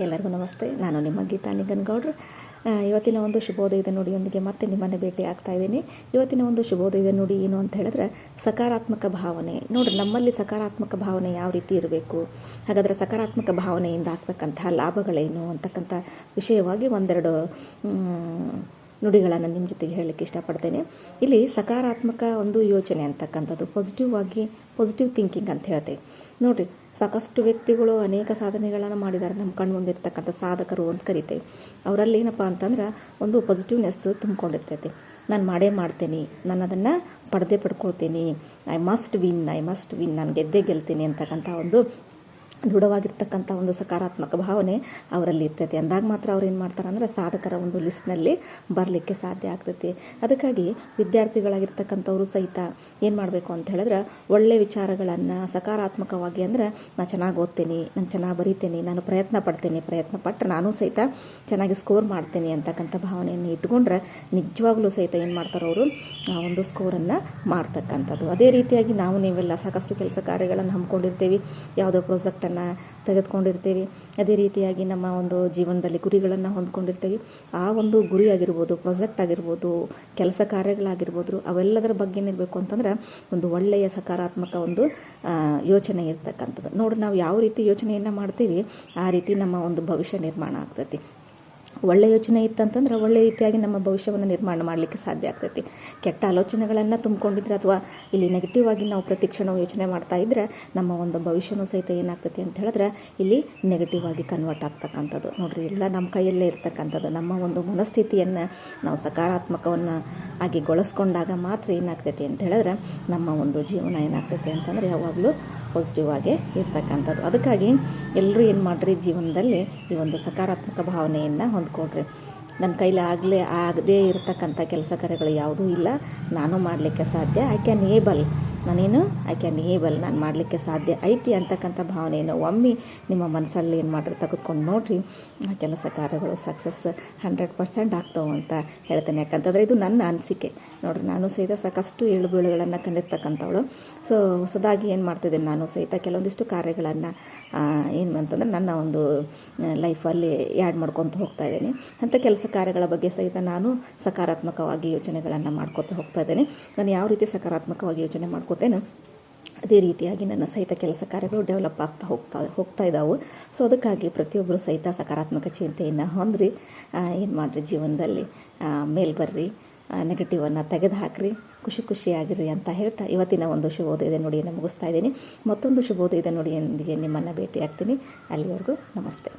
ಎಲ್ಲರಿಗೂ ನಮಸ್ತೆ. ನಾನು ನಿಮ್ಮ ಗೀತಾ ನಿಗನ್ಗೌಡ್ರು. ಆ, ಇವತ್ತಿನ ಒಂದು ಶುಭೋದಯದ ನುಡಿಯೊಂದಿಗೆ ಮತ್ತೆ ನಿಮ್ಮನ್ನು ಭೇಟಿ ಆಗ್ತಾ ಇದ್ದೀನಿ. ಇವತ್ತಿನ ಒಂದು ಶುಭೋದಯದ ನುಡಿ ಏನು ಅಂತ ಹೇಳಿದ್ರೆ ಸಕಾರಾತ್ಮಕ ಭಾವನೆ. ನೋಡಿ ನಮ್ಮಲ್ಲಿ ಸಕಾರಾತ್ಮಕ ಭಾವನೆ ಯಾವ ರೀತಿ ಇರಬೇಕು? ಹಾಗಾದರೆ ಸಕಾರಾತ್ಮಕ ಭಾವನೆಯಿಂದ ಆಗ್ತಕ್ಕಂಥ ಲಾಭಗಳೇನು ಅಂತಕ್ಕಂಥ ವಿಷಯವಾಗಿ ಒಂದೆರಡು ನುಡಿಗಳನ್ನು ನಿಮ್ಮ ಜೊತೆಗೆ ಹೇಳಲಿಕ್ಕೆ ಇಷ್ಟಪಡ್ತೇನೆ. ಇಲ್ಲಿ ಸಕಾರಾತ್ಮಕ ಒಂದು ಯೋಚನೆ ಅಂತಕ್ಕಂಥದ್ದು ಪಾಸಿಟಿವ್ ಆಗಿ ಪಾಸಿಟಿವ್ ಥಿಂಕಿಂಗ್ ಅಂತ ಹೇಳ್ತೇವೆ ನೋಡಿರಿ ಸಾಕಷ್ಟು ವ್ಯಕ್ತಿಗಳು ಅನೇಕ ಸಾಧನೆಗಳನ್ನು ಮಾಡಿದ್ದಾರೆ. ನಮ್ಮ ಕಣ್ಣು ಮುಂದಿರ್ತಕ್ಕಂಥ ಸಾಧಕರು ಅಂತ ಕರಿತೇವೆ ಅವರಲ್ಲಿ ಏನಪ್ಪ ಅಂತಂದ್ರೆ ಒಂದು ಪಾಸಿಟಿವ್ನೆಸ್ ತುಂಬಿಕೊಂಡಿರ್ತೈತಿ. ನಾನು ಮಾಡೇ ಮಾಡ್ತೀನಿ. ನಾನು ಅದನ್ನು ಪಡೆದೇ ಪಡ್ಕೊಳ್ತೀನಿ. I must win I must win ನಾನು ಗೆದ್ದೇ ಗೆಲ್ತೀನಿ ಅಂತಕ್ಕಂಥ ಒಂದು ದೃಢವಾಗಿರ್ತಕ್ಕಂಥ ಒಂದು ಸಕಾರಾತ್ಮಕ ಭಾವನೆ ಅವರಲ್ಲಿ ಇರ್ತೈತಿ. ಅಂದಾಗ ಮಾತ್ರ ಅವ್ರು ಏನು ಮಾಡ್ತಾರೆ ಅಂದರೆ ಸಾಧಕರ ಒಂದು ಲಿಸ್ಟ್ನಲ್ಲಿ ಬರಲಿಕ್ಕೆ ಸಾಧ್ಯ ಆಗ್ತೈತಿ. ಅದಕ್ಕಾಗಿ ವಿದ್ಯಾರ್ಥಿಗಳಾಗಿರ್ತಕ್ಕಂಥವ್ರು ಸಹಿತ ಏನು ಮಾಡಬೇಕು ಅಂತ ಹೇಳಿದ್ರೆ ಒಳ್ಳೆ ವಿಚಾರಗಳನ್ನು ಸಕಾರಾತ್ಮಕವಾಗಿ ಅಂದರೆ ನಾನು ಚೆನ್ನಾಗಿ ಓದ್ತೀನಿ ನಾನು ಚೆನ್ನಾಗಿ ಬರಿತೀನಿ, ನಾನು ಪ್ರಯತ್ನ ಪಡ್ತೀನಿ, ಪ್ರಯತ್ನ ಪಟ್ಟರೆ ನಾನು ಸಹಿತ ಚೆನ್ನಾಗಿ ಸ್ಕೋರ್ ಮಾಡ್ತೀನಿ ಅಂತಕ್ಕಂಥ ಭಾವನೆಯನ್ನು ಇಟ್ಕೊಂಡ್ರೆ ನಿಜವಾಗ್ಲೂ ಸಹಿತ ಏನು ಮಾಡ್ತಾರೆ ಅವರು ಒಂದು ಸ್ಕೋರನ್ನು ಮಾಡ್ತಕ್ಕಂಥದ್ದು. ಅದೇ ರೀತಿಯಾಗಿ ನಾವು ನೀವೆಲ್ಲ ಸಾಕಷ್ಟು ಕೆಲಸ ಕಾರ್ಯಗಳನ್ನು ಹಮ್ಮಿಕೊಂಡಿರ್ತೀವಿ. ಯಾವುದೋ ಪ್ರಾಜೆಕ್ಟನ್ನು ತೆಗೆದುಕೊಂಡಿರ್ತೀವಿ. ಅದೇ ರೀತಿಯಾಗಿ ನಮ್ಮ ಒಂದು ಜೀವನದಲ್ಲಿ ಗುರಿಗಳನ್ನು ಹೊಂದ್ಕೊಂಡಿರ್ತೀವಿ. ಆ ಒಂದು ಗುರಿ ಆಗಿರ್ಬೋದು, ಪ್ರಾಜೆಕ್ಟ್ ಆಗಿರ್ಬೋದು, ಕೆಲಸ ಕಾರ್ಯಗಳಾಗಿರ್ಬೋದು, ಅವೆಲ್ಲದರ ಬಗ್ಗೆ ಏನಿರಬೇಕು ಅಂತಂದ್ರೆ ಒಂದು ಒಳ್ಳೆಯ ಸಕಾರಾತ್ಮಕ ಒಂದು ಯೋಚನೆ ಇರ್ತಕ್ಕಂಥದ್ದು. ನೋಡಿ, ನಾವು ಯಾವ ರೀತಿ ಯೋಚನೆಯನ್ನು ಮಾಡ್ತೀವಿ, ಆ ರೀತಿ ನಮ್ಮ ಒಂದು ಭವಿಷ್ಯ ನಿರ್ಮಾಣ ಆಗ್ತೈತಿ. ಒಳ್ಳೆ ಯೋಚನೆ ಇತ್ತಂತಂದ್ರೆ ಒಳ್ಳೆ ರೀತಿಯಾಗಿ ನಮ್ಮ ಭವಿಷ್ಯವನ್ನು ನಿರ್ಮಾಣ ಮಾಡಲಿಕ್ಕೆ ಸಾಧ್ಯ ಆಗ್ತೈತಿ. ಕೆಟ್ಟ ಆಲೋಚನೆಗಳನ್ನು ತುಂಬಿಕೊಂಡಿದ್ರೆ ಅಥವಾ ಇಲ್ಲಿ ನೆಗೆಟಿವ್ ಆಗಿ ನಾವು ಪ್ರತಿ ಕ್ಷಣವೂ ಯೋಚನೆ ಮಾಡ್ತಾ ಇದ್ರೆ ನಮ್ಮ ಒಂದು ಭವಿಷ್ಯನೂ ಸಹಿತ ಏನಾಗ್ತೈತಿ ಅಂತ ಹೇಳಿದ್ರೆ ಇಲ್ಲಿ ನೆಗೆಟಿವ್ ಆಗಿ ಕನ್ವರ್ಟ್ ಆಗ್ತಕ್ಕಂಥದ್ದು. ನೋಡಿರಿ, ಎಲ್ಲ ನಮ್ಮ ಕೈಯಲ್ಲೇ ಇರ್ತಕ್ಕಂಥದ್ದು. ನಮ್ಮ ಒಂದು ಮನಸ್ಥಿತಿಯನ್ನು ನಾವು ಸಕಾರಾತ್ಮಕವನ್ನು ಆಗಿ ಗೊಳಿಸ್ಕೊಂಡಾಗ ಮಾತ್ರ ಏನಾಗ್ತೈತಿ ಅಂತ ಹೇಳಿದ್ರೆ ನಮ್ಮ ಒಂದು ಜೀವನ ಏನಾಗ್ತೈತಿ ಅಂತಂದರೆ ಯಾವಾಗಲೂ ಪಾಸಿಟಿವ್ ಆಗಿ ಇರ್ತಕ್ಕಂಥದ್ದು. ಅದಕ್ಕಾಗಿ ಎಲ್ಲರೂ ಏನು ಮಾಡಿರಿ ಜೀವನದಲ್ಲಿ ಈ ಒಂದು ಸಕಾರಾತ್ಮಕ ಭಾವನೆಯನ್ನು ಹೊಂದ್ಕೊಡ್ರಿ ನನ್ನ ಆಗಲೇ ಆಗದೇ ಇರತಕ್ಕಂಥ ಕೆಲಸ ಕಾರ್ಯಗಳು ಯಾವುದೂ ಇಲ್ಲ. ನಾನು ಮಾಡಲಿಕ್ಕೆ ಸಾಧ್ಯ. ಐ ಕ್ಯಾನ್ ಏಬಲ್ ನಾನೇನು ಐ ಕ್ಯಾನ್ ಏಬಲ್ ನಾನು ಮಾಡಲಿಕ್ಕೆ ಸಾಧ್ಯ ಐತಿ ಅಂತಕ್ಕಂಥ ಭಾವನೆಯನ್ನು ಒಮ್ಮೆ ನಿಮ್ಮ ಮನಸ್ಸಲ್ಲಿ ಏನು ಮಾಡಿರಿ, ತೆಗೆದುಕೊಂಡು ನೋಡಿರಿ. ಕೆಲಸ ಕಾರ್ಯಗಳು ಸಕ್ಸಸ್ ಹಂಡ್ರೆಡ್ ಪರ್ಸೆಂಟ್ ಆಗ್ತಾವೆ ಅಂತ ಹೇಳ್ತೇನೆ. ಯಾಕಂತಂದರೆ ಇದು ನನ್ನ ಅನಿಸಿಕೆ. ನೋಡಿರಿ, ನಾನು ಸಹಿತ ಸಾಕಷ್ಟು ಏಳು ಬೀಳುಗಳನ್ನು ಕಂಡಿರ್ತಕ್ಕಂಥವಳು. ಸೊ ಹೊಸದಾಗಿ ಏನು ಮಾಡ್ತಿದ್ದೇನೆ ನಾನು? ಸಹಿತ ಕೆಲವೊಂದಿಷ್ಟು ಕಾರ್ಯಗಳನ್ನು ಏನು ಅಂತಂದ್ರೆ ನನ್ನ ಒಂದು ಲೈಫಲ್ಲಿ ಆ್ಯಡ್ ಮಾಡ್ಕೊತ ಹೋಗ್ತಾ ಇದ್ದೀನಿ. ಅಂಥ ಕೆಲಸ ಕಾರ್ಯಗಳ ಬಗ್ಗೆ ಸಹಿತ ನಾನು ಸಕಾರಾತ್ಮಕವಾಗಿ ಯೋಚನೆಗಳನ್ನು ಮಾಡ್ಕೊತ ಹೋಗ್ತಾ ಇದ್ದೇನೆ. ನಾನು ಯಾವ ರೀತಿ ಸಕಾರಾತ್ಮಕವಾಗಿ ಯೋಚನೆ ಮಾಡ್ಕೋತೇನೆ ಅದೇ ರೀತಿಯಾಗಿ ನನ್ನ ಸಹಿತ ಕೆಲಸ ಕಾರ್ಯಗಳು ಡೆವಲಪ್ ಆಗ್ತಾ ಹೋಗ್ತಾ ಹೋಗ್ತಾ ಇದ್ದಾವೆ ಸೊ ಅದಕ್ಕಾಗಿ ಪ್ರತಿಯೊಬ್ಬರು ಸಹಿತ ಸಕಾರಾತ್ಮಕ ಚಿಂತೆಯನ್ನು ಹೊಂದ್ರಿ. ಏನು ಮಾಡಿರಿ ಜೀವನದಲ್ಲಿ? ಮೇಲೆ ಬರ್ರಿ ನೆಗೆಟಿವನ್ನು ತೆಗೆದು ಹಾಕ್ರಿ ಖುಷಿ ಖುಷಿಯಾಗಿರಿ ಅಂತ ಹೇಳ್ತಾ ಇವತ್ತಿನ ಒಂದು ಶುಭೋದಯದ ನುಡಿಯನ್ನು ಮುಗಿಸ್ತಾ ಇದ್ದೀನಿ. ಮತ್ತೊಂದು ಶುಭೋದಯದ ನುಡಿಯೊಂದಿಗೆ ನಿಮ್ಮನ್ನು ಭೇಟಿಯಾಗ್ತೀನಿ. ಅಲ್ಲಿವರೆಗೂ ನಮಸ್ತೆ.